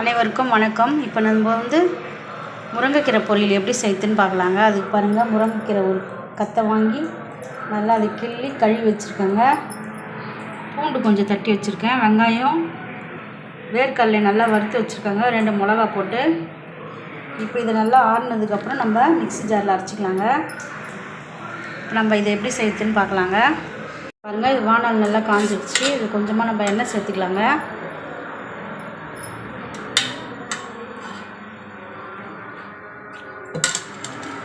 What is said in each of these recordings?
அனைவருக்கும் வணக்கம். இப்போ நம்ம வந்து முருங்கைக்கீரை பொரியல் எப்படி செய்யுதுன்னு பார்க்கலாங்க. அதுக்கு பாருங்கள் முருங்கைக்கீரை ஒரு கத்தை வாங்கி நல்லா அதை கிள்ளி கழுவி வச்சுருக்கேங்க. பூண்டு கொஞ்சம் தட்டி வச்சுருக்கேன். வெங்காயம் வேர்க்கடலை நல்லா வறுத்து வச்சுருக்கேங்க. ரெண்டு மிளகா போட்டு. இப்போ இதை நல்லா ஆறுனதுக்கப்புறம் நம்ம மிக்ஸி ஜாரில் அரைச்சிக்கலாங்க. இப்போ நம்ம இதை எப்படி செய்யுதுன்னு பார்க்கலாங்க. பாருங்கள் இது வானல் நல்லா காஞ்சிடுச்சு இது கொஞ்சமாக நம்ம எண்ணெய் சேர்த்துக்கலாங்க.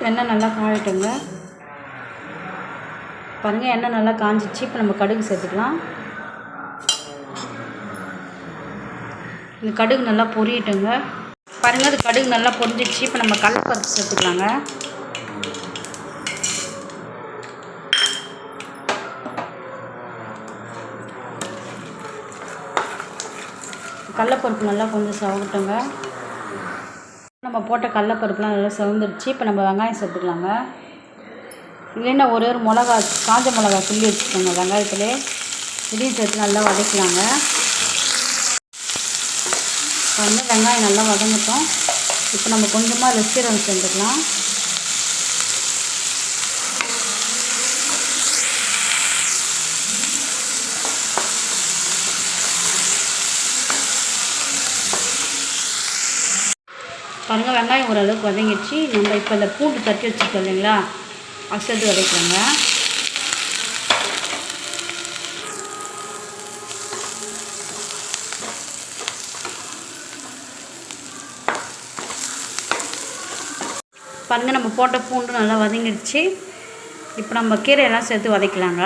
எண்ணெய் நல்லா காயட்டுங்க. பாருங்கள் எண்ணெய் நல்லா காஞ்சிச்சு. இப்போ நம்ம கடுகு சேர்த்துக்கலாம். இந்த கடுகு நல்லா பொரியட்டுங்க. பாருங்கள் அது கடுகு நல்லா பொரிஞ்சிச்சு. இப்போ நம்ம கடலப்பருப்பு சேர்த்துக்கலாங்க. கடலப்பருப்பு நல்லா கொஞ்சம் சவகட்டுங்க நம்ம போட்ட கடலப்பருப்புலாம் நல்லா செவந்துடுச்சு இப்போ நம்ம வெங்காயம் சேர்த்துக்கலாங்க. இல்லைன்னா ஒரே ஒரு மிளகா காஞ்ச மிளகா கிள்ளி வச்சுக்கோங்க. வெங்காயத்துலேயே இதையும் சேர்த்து நல்லா வதக்கலாங்க. இப்போ வந்து வெங்காயம் நல்லா வதங்கட்டும். இப்போ நம்ம கொஞ்சமாக ரெஸ்டீரன் சேர்த்துக்கலாம். பாருங்கள் வெங்காயம் ஓரளவுக்கு வதங்கிடுச்சு. நம்ம இப்போ இந்த பூண்டு தட்டி வச்சுருக்கோம் இல்லைங்களா? அது சேர்த்து வதக்கலாங்க பாருங்கள் நம்ம போட்ட பூண்டு நல்லா வதங்கிடுச்சு. இப்போ நம்ம கீரையெல்லாம் சேர்த்து வதக்கலாங்க.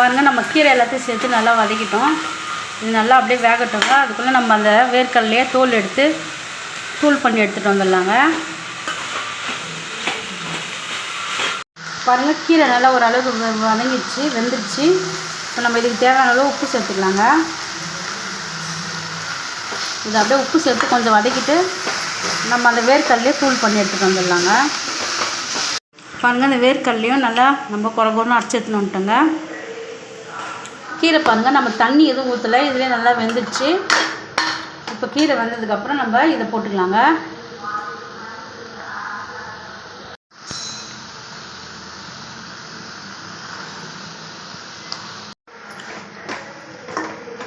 பாருங்கள் நம்ம கீரை எல்லாத்தையும் சேர்த்து நல்லா வதக்கிட்டோம். இது நல்லா அப்படியே வேகட்டோங்க. அதுக்குள்ளே நம்ம அந்த வேர்க்கடலையே தோல் எடுத்து தூள் பண்ணி எடுத்துகிட்டு வந்துடலாங்க. பாருங்கள் கீரை நல்லா ஓரளவுக்கு வதங்கிடுச்சு வெந்துடுச்சு. இப்போ நம்ம இதுக்கு தேவையான அளவு உப்பு சேர்த்துக்கலாங்க. இது அப்படியே உப்பு சேர்த்து கொஞ்சம் வதக்கிட்டு நம்ம அந்த வேர்க்கடலையே தூள் பண்ணி எடுத்துகிட்டு வந்துடலாங்க. பாருங்கள் அந்த வேர்க்கடலையும் நல்லா நம்ம குறை குறைன்னு அரைச்சி எடுத்துன்னு வந்துட்டோங்க. கீரை பாருங்கள் நம்ம தண்ணி எதுவும் ஊற்றலை இதுலேயே நல்லா வெந்துடுச்சு. இப்போ கீரை வந்ததுக்கப்புறம் நம்ம இதை போட்டுக்கலாங்க.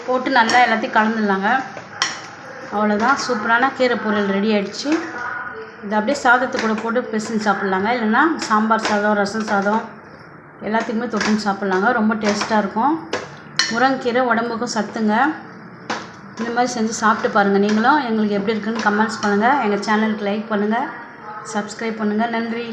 போட்டு நல்லா எல்லாத்தையும் கலந்துடலாங்க. அவ்வளோதான் சூப்பரான கீரை பொரியல் ரெடி ஆகிடுச்சு இதை அப்படியே சாதத்து கூட போட்டு பிசைஞ்சு சாப்பிட்லாங்க. இல்லைன்னா சாம்பார் சாதம் ரசம் சாதம் எல்லாத்துக்குமே தொட்டுன்னு சாப்பிட்லாங்க. ரொம்ப டேஸ்ட்டாக இருக்கும். முருங்கக்கீரை உடம்புக்கும் சத்துங்க. இந்த மாதிரி செஞ்சு சாப்பிட்டு பாருங்கள் நீங்களும் எங்களுக்கு எப்படி இருக்குன்னு கமெண்ட்ஸ் பண்ணுங்கள் எங்கள் சேனலுக்கு லைக் பண்ணுங்கள் சப்ஸ்கிரைப் பண்ணுங்கள் நன்றி.